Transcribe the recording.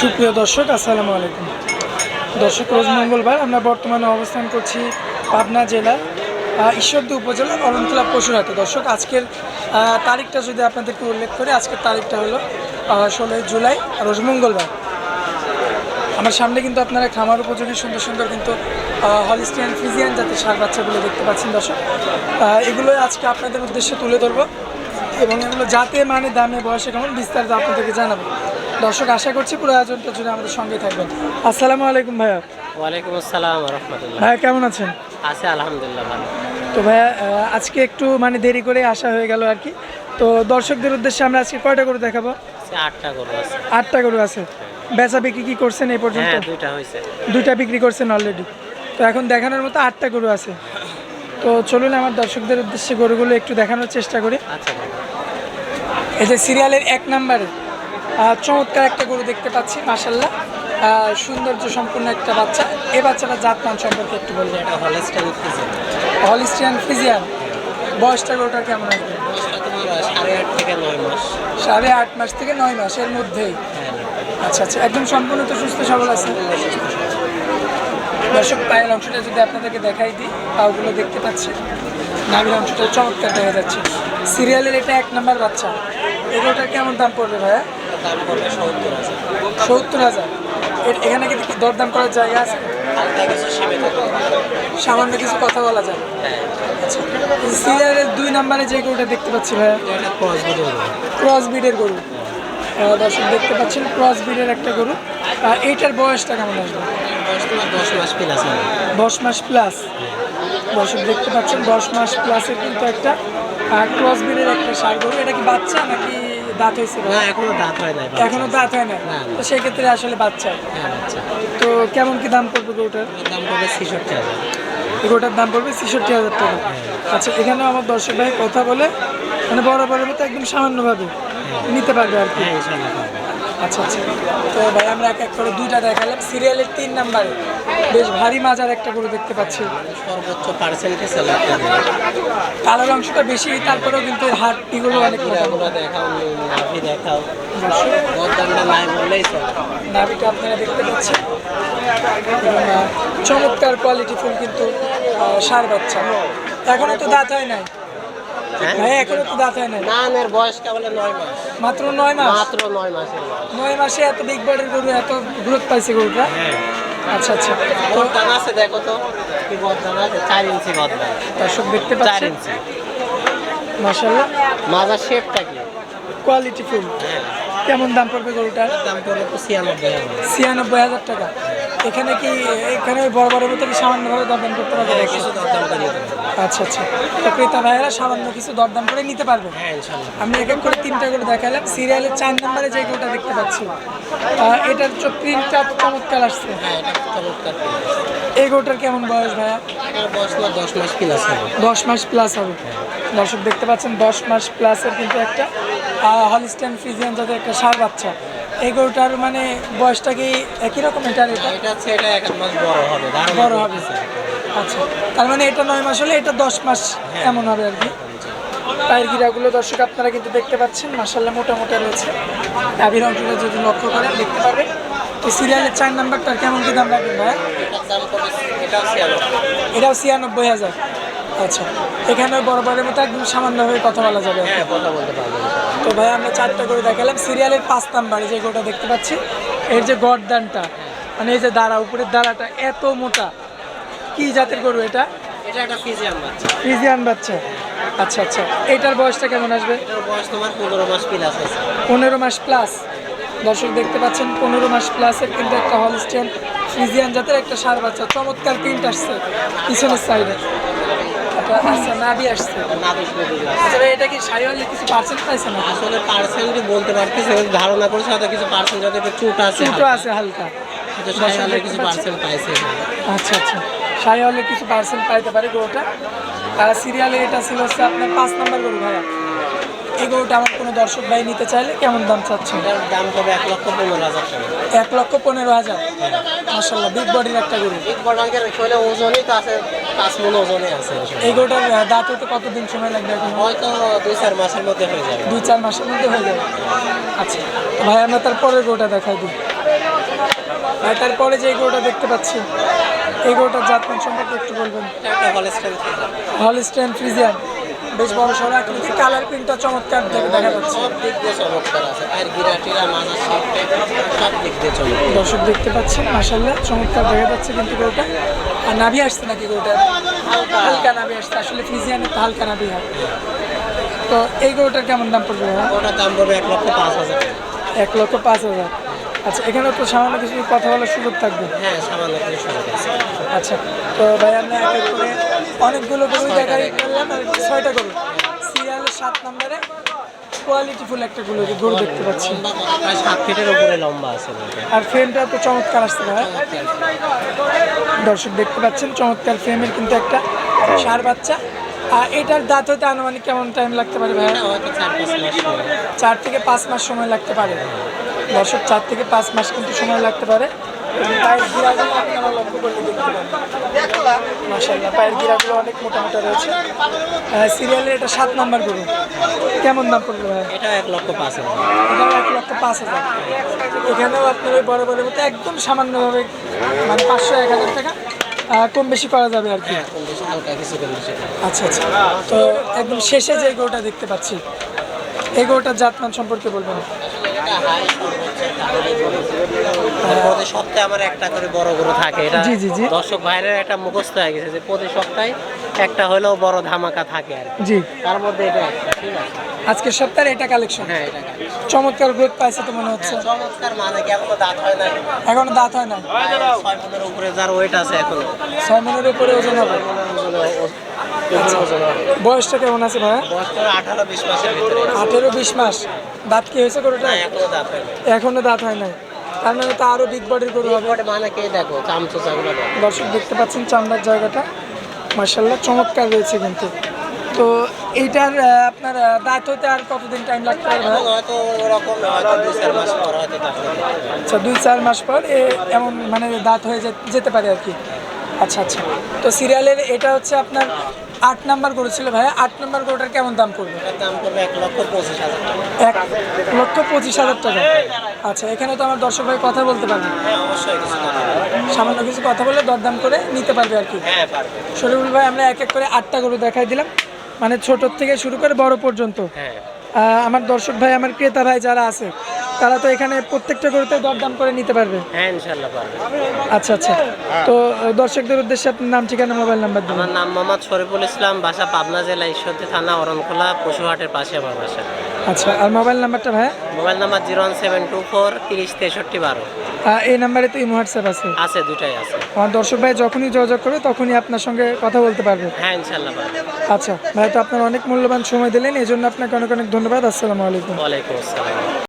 সুপ্রিয় দর্শক আসসালামু আলাইকুম। দর্শক রোজ মঙ্গলবার আমরা বর্তমানে অবস্থান করছি পাবনা আহ, ঈশ্বরদী উপজেলার অরণতলা পশুরহাটে। দর্শক আজকের তারিখটা যদি আপনাদেরকে উল্লেখ করি আজকের তারিখটা হলো ষোলোই জুলাই রোজ মঙ্গলবার। আমার সামনে কিন্তু আপনারা খামার উপযোগী সুন্দর সুন্দর কিন্তু হলিস্টিয়ান ফিজিয়ান জাতের সার বাচ্চাগুলো দেখতে পাচ্ছেন দর্শক। এগুলো আজকে আপনাদের উদ্দেশ্যে তুলে ধরবো এবং এগুলো জাতে মানে দামে বয়সে কেমন বিস্তারিত আপনাদেরকে জানাব। দর্শক আশা করছি পুরো আয়োজনটা জুড়ে আমাদের সঙ্গে থাকবেন। আসসালামু আলাইকুম ভাইয়া। ওয়ালাইকুম আসসালাম রহমতুল্লাহ। ভাইয়া কেমন আছেন? আছে আলহামদুলিল্লাহ ভালো। তো ভাইয়া আজকে একটু মানে দেরি করে আসা হয়ে গেল আর কি। তো দর্শকদের উদ্দেশ্যে আমরা আজকে কয়টা গরু দেখাবো? আটটা গরু আছে। আটটা গরু আছে। বেচা বিক্রি কি করছেন এই পর্যন্ত? হ্যাঁ দুইটা হয়েছে। দুইটা বিক্রি করছেন অলরেডি তো এখন দেখানোর মতো আটটা গরু আছে। তো চলুন আমার দর্শকদের উদ্দেশ্যে গরুগুলো একটু দেখানোর চেষ্টা করি। আচ্ছা এই যে সিরিয়ালের এক নাম্বারে। চমৎকার একটা গরু দেখতে পাচ্ছি মাসাল্লাহ সৌন্দর্য সম্পূর্ণ একটা বাচ্চা। এ বাচ্চাটা জাতমান সম্পর্কে একটু বলবেন এটা হলেস্টাইন ফিজিয়ান। Holstein Friesian. বয়সটা গরুটার কেমন আসবে সাড়ে আট থেকে নয় মাস। সাড়ে আট মাস থেকে নয় মাসের মধ্যেই। হ্যাঁ। আচ্ছা আচ্ছা একদম সম্পূর্ণ তো সুস্থ সবল আছে। দর্শক পায়ের অংশটা যদি আপনাদেরকে দেখাই দিই পাগুলো দেখতে পাচ্ছি নাভির অংশটা চমৎকার দেখা যাচ্ছে। সিরিয়ালের এটা এক নাম্বার বাচ্চা। এগুলোটার কেমন দাম পড়বে ভাইয়া? দাম সত্তর আছে সত্তর হাজার। এখানে কি দরদাম করার জায়গা আছে? সামান্য কিছু কথা বলা যায়। হ্যাঁ। সিরিয়ালের দুই নাম্বারে যে গরুটা দেখতে পাচ্ছি ভাইয়া? ক্রস ব্রিডের গরু। দর্শক দেখতে পাচ্ছেন ক্রস ব্রিডের একটা গরু। এইটার বয়সটা কেমন আসবে? দশ মাস প্লাস দর্শক দেখতে পাচ্ছেন দশ মাস প্লাসের কিন্তু একটা ক্রস ব্রিডের একটা সার গরু। এটা কি বাচ্চা নাকি দাঁত হয়েছিল? না এখনও দাঁত হয় নাই এখনও দাঁত হয় না তো সেই তো সেক্ষেত্রে আসলে বাচ্চা। হ্যাঁ তো কেমন কি দাম পড়বে গরুটার? দাম পড়বে ছেষট্টি হাজার। গরুটার দাম পড়বে ছেষট্টি হাজার টাকা। আচ্ছা এখানেও আমার দর্শক ভাই কথা বলে মানে বরাবরের মতো একদম সামান্যভাবে নিতে পারবে আর কি। হ্যাঁ। আচ্ছা আচ্ছা। তো ভাই আমরা এক এক করে দুইটা দেখালাম। সিরিয়ালের তিন নাম্বারে বেশ ভারী মাজার একটা গরু দেখতে পাচ্ছি। সর্বোচ্চ পার্সেন্টেজ কালোর অংশটা বেশি তারপরেও কিন্তু এর হাড়টিগুলো অনেক মোটা এগুলো দেখাও নাভি দেখাও। নাই বললেই নাভিটা আপনারা দেখতে পাচ্ছেন। চমৎকার কোয়ালিটি ফুল কিন্তু সার বাচ্চা। এখনও তো দাঁত হয় নাই। এখনও তো দাঁত হয় বয়স কেবল নয় মাস। মাত্র নয় মাস? মাত্র নয় মাসের নয় মাসে এত বিগ বডির গরু এত গ্রোথ পাইছে গরুটা? হ্যাঁ। আচ্ছা আচ্ছা। তো গরদান আছে দেখো তো। কি গরদান আছে? চার ইঞ্চি দর্শক দেখতে চার ইঞ্চি। মাসাল্লাহ মাজার শেপটা কি? কোয়ালিটি ফুল হ্যাঁ। কেমন দাম পড়বে গরুটার? দাম পড়বে তো ছিয়ানব্বই হাজার। ছিয়ানব্বই হাজার টাকা। এখানে কি এখানে ওই বড় বড় মতো কি সামান্যভাবে দরদাম করতে পারবে হ্যাঁ, কিছু দরদাম করে আচ্ছা আচ্ছা। তো ক্রেতা ভাইয়েরা সামান্য কিছু দরদাম করে নিতে পারবে? হ্যাঁ আমি এক এক করে তিনটা করে দেখালাম। সিরিয়ালের চার নম্বরে যে গরুটা দেখতে পাচ্ছি এটার চোখ প্রিন্টটা চমৎকার আসছে। হ্যাঁ চমৎকার এই গরুটার কেমন বয়স ভাইয়া? বয়স দশ মাস প্লাস হবে। দশ মাস প্লাস হবে। দর্শক দেখতে পাচ্ছেন দশ মাস প্লাসের কিন্তু একটা হলিস্টান ফ্রিজিয়ান যাদের একটা সার বাচ্চা। এই গরুটার মানে বয়সটা কি একই রকম এটার এটা? এটা হচ্ছে এটা এক মাস বড় হবে বড় হবে। আচ্ছা তার মানে এটা নয় মাস হলে এটা দশ মাস এমন হবে আর কি। পায়ের গিরাগুলো দর্শক আপনারা কিন্তু দেখতে পাচ্ছেন মাসাল্লাহ মোটামুটি রয়েছে। নাভির অংশটা যদি লক্ষ্য করেন দেখতে পারবেন। এই সিরিয়ালের চার নাম্বারটার কেমন কি দাম রাখবেন ভাই এটাও ছিয়ানব্বই। হাজার। আচ্ছা এখানে বড় বড়ের মতো একদম সামান্যভাবে কথা বলা যাবে। হ্যাঁ কথা বলতে পারব। তো ভাই আমরা চারটা করে দেখালাম। সিরিয়ালের পাঁচ নাম্বারে যে গোটা দেখতে পাচ্ছি এর যে গরদানটা মানে এই যে দাঁড়া উপরের দাঁড়াটা এত মোটা কি জাতের গরু এটা? এটা একটা ফিজিয়াম বাচ্চা। ফ্রিজিয়ান বাচ্চা। আচ্ছা আচ্ছা এটার বয়সটা কেমন আসবে? এটার বয়স তোমার পনেরো মাস প্লাস আছে। পনেরো মাস প্লাস দর্শক দেখতে পাচ্ছেন পনেরো মাস প্লাসের কিন্তু একটা হলস্টেন ফ্রিজিয়ান জাতের একটা সার বাচ্চা চমৎকার প্রিন্ট আসছে পিছনের সাইডে আচ্ছা আসছে। গাছ। আচ্ছা এটা কি সাইওয়ালি কিছু পাইছে না আসলে পার্সেন্ট বলতে পারতেছি ধারণা করছে হয়তো কিছু পার্সেন্ট যাতে একটু চুট আছে ছোটো আছে হালকা। সাইওয়ালে কিছু পাইছে? আচ্ছা আচ্ছা। সাইওয়ালে কিছু পাইতে পারে গরুটা। সিরিয়ালে এটা ছিল হচ্ছে আপনার পাঁচ নাম্বার গরু ভাইয়া। এই গরুটা আমার কোনো দর্শক ভাই নিতে চাইলে কেমন দাম চাচ্ছেন? দাম পড়বে এক লক্ষ পনেরো হাজার টাকা। এক লক্ষ পনেরো হাজার? মাসাল্লাহ বিগ বডির একটা গরু। বিগ বড়াঙ্কের শৈলে ওজনই তো আছে পাঁচ মন ওজনে আছে। এই গরুটার দাঁত হতে কতদিন সময় লাগবে এখন? হয়তো দুই চার মাসের মধ্যে হয়ে যাবে। দুই চার মাসের মধ্যে হয়ে যাবে? আচ্ছা ভাই আমরা তার পরের গরুটা দেখাই দিই। আর তারপরে যে গরুটা দেখতে পাচ্ছি এই গরুটার জাতমান সম্পর্কে একটু বলবেন। হলস্টাইন হলস্টেন ফ্রিজিয়ান বেশ বড় সড়ো আকৃতি কালার প্রিন্টটা চমৎকার দেখে যাচ্ছে। সব দিক দিয়ে চমৎকার আছে। আর গিরাটিরা মাঝার সাথে সব দিক দিয়ে চমৎকার। দর্শক দেখতে পাচ্ছেন মাসাল্লাহ চমৎকার দেখা যাচ্ছে কিন্তু গরুটা আর নাভি আসছে নাকি গরুটা হালকা। নাভি আসছে আসলে ফ্রিজিয়ানের তো হালকা নাভি হয়। তো এই গরুটার কেমন দাম পড়বে ওটার দাম পড়বে এক লক্ষ পাঁচ হাজার। এক লক্ষ পাঁচ হাজার। আচ্ছা এখানে তো সামান্য কিছু কথা বলার সুযোগ থাকবে। হ্যাঁ সামান্য কিছু সুযোগ আছে। আচ্ছা তো ভাই আমরা এক এক করে অনেকগুলো গরু দেখাই করলাম আর ছয়টা গরু। সিরিয়ালের সাত নম্বরে কোয়ালিটি ফুল একটা গরু গরু দেখতে পাচ্ছি। প্রায় সাত ফিটের উপরে লম্বা আছে আর ফ্রেমটা তো চমৎকার আসছে ভাই। দর্শক দেখতে পাচ্ছেন চমৎকার ফ্রেমের কিন্তু একটা সার বাচ্চা। আর এটার দাঁত হতে আনুমানিক কেমন টাইম লাগতে পারে ভাই। চার থেকে পাঁচ মাস সময় লাগতে পারে। দর্শক চার থেকে পাঁচ মাস কিন্তু সময় লাগতে পারে। পায়ের গিরাগুলো আপনারা লক্ষ্য করলে দেখতে পাবেন মাসাল্লাহ পায়ের গিরাগুলো অনেক মোটা মোটা রয়েছে। সিরিয়ালের এটা সাত নাম্বার গরু। কেমন দাম পড়বে ভাই? এটা এক লক্ষ পাঁচ হাজার। এক লক্ষ পাঁচ হাজার। এখানেও আপনার ওই বড় বড় মতো একদম সামান্যভাবে মানে পাঁচশো এক হাজার টাকা কম বেশি করা যাবে আর কি। হ্যাঁ। আচ্ছা আচ্ছা। তো একদম শেষে যে গরুটা দেখতে পাচ্ছি এই গরুটার জাতমান সম্পর্কে বলবেন? প্রতি সপ্তাহে আমার একটা করে বড় গরু থাকে। এটা জি, জি, জি। দর্শক ভাইয়ের একটা মুখস্থ হয়ে গেছে যে প্রতি সপ্তাহে একটা হলেও বড় ধামাকা থাকে আর জি। তার মধ্যে এটা ঠিক আছে? আজকের সপ্তাহে এটা কালেকশন হ্যাঁ এটা চমৎকার গ্রোথ পাইছে তো মনে হচ্ছে। চমৎকার মানে কেমন তো দাঁত হয় না এখনও দাঁত হয় না ছয় মনের উপরে যার ওয়েট আছে এখন। ছয় মনের উপরে ওজন হবে। বয়সটা কেমন আছে ভাইয়া? আঠারো বিশ মাস। দাঁত কি হয়েছে গরুটা? এখনও দাঁত হয় নাই। তার মানে তো আরও বিগ বডির গরু হবে। মানে দেখো দর্শক দেখতে পাচ্ছেন চামড়ার জায়গাটা। মার্শাল্লাহ চমৎকার রয়েছে কিন্তু। তো এইটার আপনার দাঁত হতে আর কতদিন টাইম লাগতে পারে। আচ্ছা দুই চার মাস পর এমন মানে দাঁত হয়ে যেতে পারে আর কি। আচ্ছা আচ্ছা। তো সিরিয়ালের এটা হচ্ছে আপনার আট নাম্বার গরু ছিল ভাইয়া। আট নাম্বার গরুটার কেমন দাম এটার দাম পড়বে এক লক্ষ পঁচিশ হাজার টাকা। এক লক্ষ পঁচিশ হাজার টাকা। আচ্ছা এখানে তো আমার দর্শক ভাই কথা বলতে পারবে। হ্যাঁ। সামান্য কিছু কথা বলে দরদাম করে নিতে পারবে আর কি। হ্যাঁ শরীফুল ভাই আমরা এক এক করে আটটা গরু দেখাই দিলাম। মানে ছোট থেকে শুরু করে বড় পর্যন্ত। হ্যাঁ। আমার দর্শক ভাই আমার ক্রেতা ভাই যারা আছে তারা তো এখানে প্রত্যেকটা গরুতে দরদাম করে নিতে পারবে। হ্যাঁ ইনশাল্লাহ পারবে। আচ্ছা আচ্ছা। তো দর্শকদের উদ্দেশ্যে আপনার নাম ঠিকানা মোবাইল নাম্বার দেবেন আমার নাম মোহাম্মদ শরীফুল ইসলাম বাসা পাবনা জেলা ঈশ্বরদী থানা অরণখোলা পশুহাটের পাশে আমার বাসা। আচ্ছা আর মোবাইল নাম্বারটা ভাইয়া? Mobile number zero one seven two four তিরিশ তেষট্টি বারো। এই নাম্বারে তো ইমো হোয়াটসঅ্যাপ আছে। আছে দুটাই আছে। আমার দর্শক ভাই যখনই যোগাযোগ করবে তখনই আপনার সঙ্গে কথা বলতে পারবে। হ্যাঁ ইনশাল্লাহ পারবে। আচ্ছা ভাই তো আপনার অনেক মূল্যবান সময় দিলেন এই জন্য আপনাকে অনেক অনেক ধন্যবাদ। আসসালামু আলাইকুম। ওয়ালাইকুম আসসালাম।